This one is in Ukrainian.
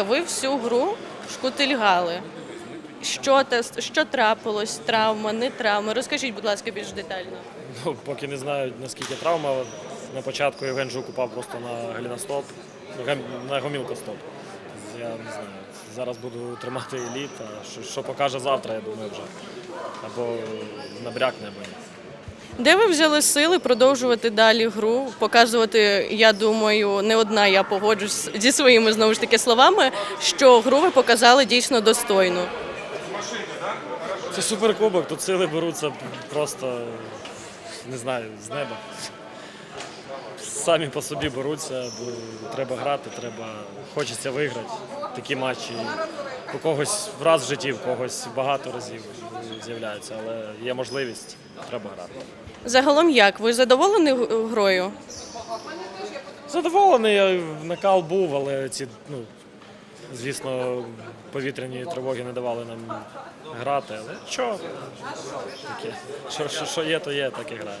Ви всю гру шкутильгали. Що, що трапилось? Травма, не травма? Розкажіть, будь ласка, більш детально. Ну, поки не знаю, наскільки травма. На початку Євген Жук упав просто на гліностоп, на гомілкостоп. Я не знаю. Зараз буду тримати еліт, а що, що покаже завтра, я думаю, вже. Або набрякне, або ні. Де ви взяли сили продовжувати далі гру, показувати, я думаю, не одна я погоджусь зі своїми знову ж таки словами, що гру ви показали дійсно достойно. Це суперкубок, тут сили беруться просто, не знаю, з неба. Самі по собі беруться, бо треба грати, треба, хочеться виграти такі матчі. У когось раз в житті, в когось багато разів з'являються, але є можливість, треба грати. Загалом як? Ви задоволені грою? Задоволений, я- накал був, але ці, ну, звісно, повітряні тривоги не давали нам грати. Але що таке? Що, що, що є, то є, так і грає.